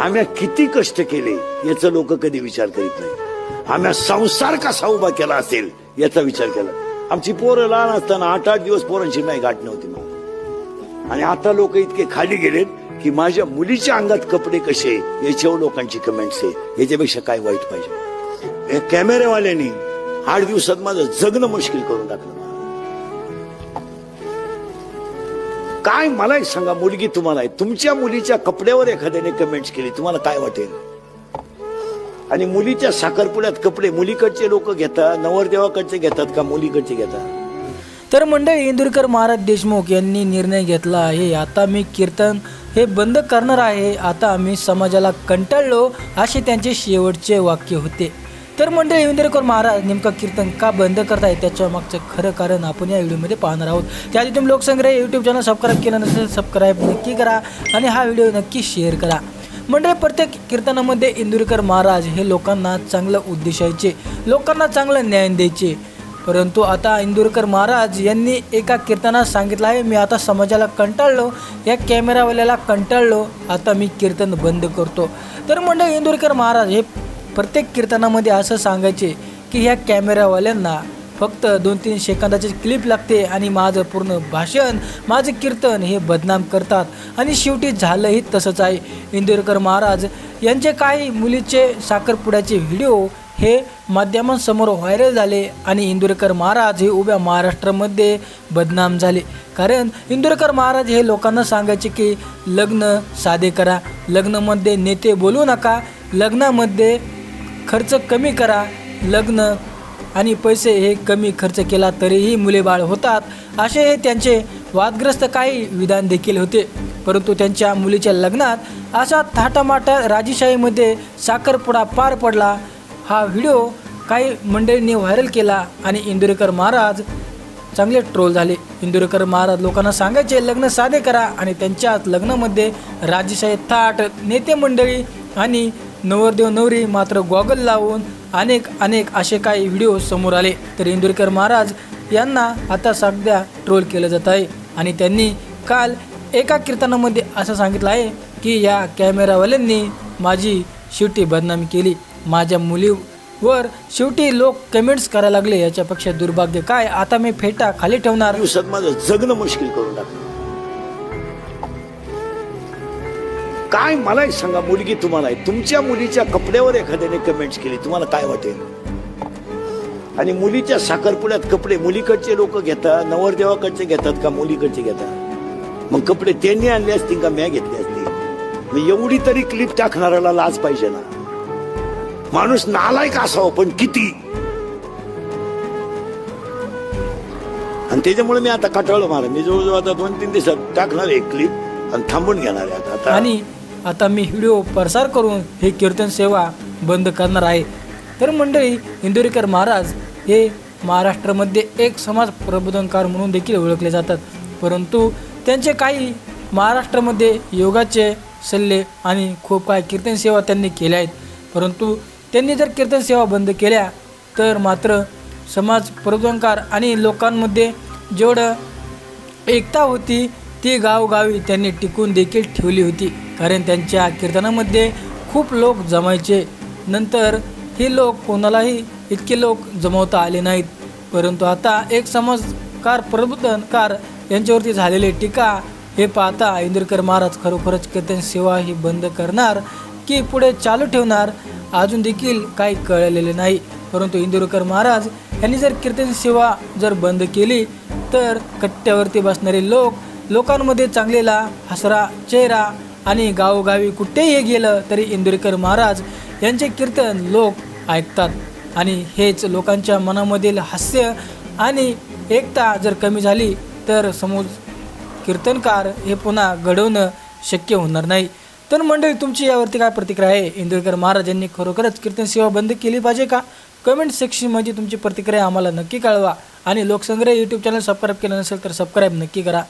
आम्ही किती कष्ट केले याचा लोक कधी विचार करीत नाही. आम्ही संसार कसा उभा केला असेल याचा विचार केला. आमची पोरं लहान असताना आठ आठ दिवस पोरांची नाही गाठ नव्हती मला आणि आता लोक इतके खाली गेलेत की माझ्या मुलीच्या अंगात कपडे कसे याच्यावर लोकांची कमेंट्स आहे. याच्यापेक्षा काय वाईट पाहिजे? या कॅमेरेवाल्यांनी आठ दिवसात माझं जगणं मुश्किल करून टाकलं. काय मला सांगा मुलगी तुम्हाला आहे. तुमच्या मुलीच्या कपड्यावर एखाद्याने कमेंट्स केली तुम्हाला काय वाटेल? आणि मुलीच्या साखरपुड्यात कपडे मुलीकडचे लोक घेतात नवरदेवाकडचे घेतात का मुलीकडचे घेतात? तर मंडळी इंदुरकर महाराज देशमुख यांनी निर्णय घेतला आहे. आता मी कीर्तन हे बंद करणार आहे. आता आम्ही समाजाला कंटाळलो असे त्यांचे शेवटचे वाक्य होते. तर मंडळी इंदुरकर महाराज नेमकं कीर्तन का बंद करताय? त्याच्या मागचं खरं कारण आपण या व्हिडिओमध्ये पाहणार आहोत. त्याआधी तुम्ही लोकसंग्रह यूट्यूब चॅनल सबस्क्राईब केलं नसेल सबस्क्राईब नक्की करा आणि हा व्हिडिओ नक्की शेअर करा. मंडळी प्रत्येक कीर्तनामध्ये इंदुरकर महाराज हे लोकांना चांगलं उद्देशायचे लोकांना चांगलं ज्ञान द्यायचे. परंतु आता इंदुरकर महाराज यांनी एका कीर्तनात सांगितलं आहे मी आता समाजाला कंटाळलो या कॅमेरावाल्याला कंटाळलो आता मी कीर्तन बंद करतो. तर मंडळी इंदुरकर महाराज हे प्रत्येक कीर्तनामध्ये असं सांगायचे की ह्या कॅमेरावाल्यांना फक्त दोन तीन सेकंदाची क्लिप लागते आणि माझं पूर्ण भाषण माझं कीर्तन हे बदनाम करतात. आणि शेवटी झालंही तसंच आहे. इंदुरकर महाराज यांचे काही मुलीचे साखरपुड्याचे व्हिडिओ हे माध्यमांसमोर व्हायरल झाले आणि इंदोरकर महाराज हे उभ्या महाराष्ट्रामध्ये बदनाम झाले. कारण इंदुरकर महाराज हे लोकांना सांगायचे की लग्न साधे करा. लग्नामध्ये नेते बोलू नका. लग्नामध्ये खर्च कमी करा लग्न आणि पैसे हे कमी खर्च केला तरीही मुले बाळ होतात. असे हे त्यांचे वादग्रस्त काही विधान देखील होते. परंतु त्यांच्या मुलीच्या लग्नात असा थाटामाटा राजेशाहीमध्ये साखरपुडा पार पडला. हा व्हिडिओ काही मंडळींनी व्हायरल केला आणि इंदुरेकर महाराज चांगले ट्रोल झाले. इंदुरेकर महाराज लोकांना सांगायचे लग्न साधे करा आणि त्यांच्याच लग्नामध्ये राजेशाही थाट नेते मंडळी आणि नवरदेव नवरी मात्र गॉगल लावून अनेक अनेक असे काही व्हिडिओ समोर आले. तर इंदुरकर महाराज यांना आता सध्या ट्रोल केलं जात आहे. आणि त्यांनी काल एका कीर्तनामध्ये असं सांगितलं आहे की या कॅमेरावाल्यांनी माझी शेवटी बदनामी केली. माझ्या मुलीवर शेवटी लोक कमेंट्स करायला लागले. याच्यापेक्षा दुर्भाग्य काय? आता मी फेटा खाली ठेवणार. जगणं मुश्किल करून टाकलं. काय मलाही सांगा मुलगी तुम्हाला आहे. तुमच्या मुलीच्या कपड्यावर एखाद्याने कमेंट्स केली तुम्हाला काय वाटेल? आणि मुलीच्या साखरपुड्यात कपडे मुलीकडचे लोक घेतात नवरदेवाकडचे घेतात का मुलीकडचे घेतात? मग कपडे त्यांनी आणले असतील का म्या घेतले असतील? मग एवढी तरी क्लिप टाकणाऱ्याला लाज पाहिजे ना. माणूस नालायक असावं पण किती? आणि त्याच्यामुळे मी आता कटाळलो मला मी जवळजवळ आता दोन तीन दिवसात टाकणार एक क्लिप आणि थांबून घेणार आहे आता आणि आता मी व्हिडिओ प्रसार करून हे कीर्तन सेवा बंद करणार आहे. तर मंडळी इंदोरीकर महाराज हे महाराष्ट्रामध्ये एक समाज प्रबोधनकार म्हणून देखील ओळखले जातात. परंतु त्यांचे काही महाराष्ट्रामध्ये योगाचे सल्ले आणि खूप काही कीर्तन सेवा त्यांनी केल्या आहेत. परंतु त्यांनी जर कीर्तन सेवा बंद केल्या तर मात्र समाज प्रबोधनकार आणि लोकांमध्ये जेवढं एकता होती ती गावगावी त्यांनी टिकून देखील ठेवली होती. कारण त्यांच्या कीर्तनामध्ये खूप लोक जमायचे. नंतर हे लोक कोणालाही इतके लोक जमवता आले नाहीत. परंतु आता एक समजकार प्रबोधनकार यांच्यावरती झालेले टीका हे पाहता इंदुरकर महाराज खरोखरच कीर्तन सेवा ही बंद करणार की पुढे चालू ठेवणार अजून देखील काही कळलेले नाही. परंतु इंदुरकर महाराज यांनी जर कीर्तन सेवा जर बंद केली तर कट्ट्यावरती बसणारे लोक लोकांमध्ये चांगलेला हसरा चेहरा आणि गावोगावी कुठेही गेलं तरी इंदुरीकर महाराज यांचे कीर्तन लोक ऐकतात. आणि हेच लोकांच्या मनामधील हास्य आणि एकता जर कमी झाली तर समोर कीर्तनकार हे पुन्हा घडवणं शक्य होणार नाही. तर मंडळी तुमची यावरती काय प्रतिक्रिया आहे? इंदुरकर महाराज यांनी खरोखरच कीर्तन सेवा बंद केली पाहिजे का? कमेंट सेक्शनमध्ये तुमची प्रतिक्रिया आम्हाला नक्की कळवा. आणि लोकसंग्रह यूट्यूब चॅनल सबस्क्राईब केलं नसेल तर सबस्क्राईब नक्की करा.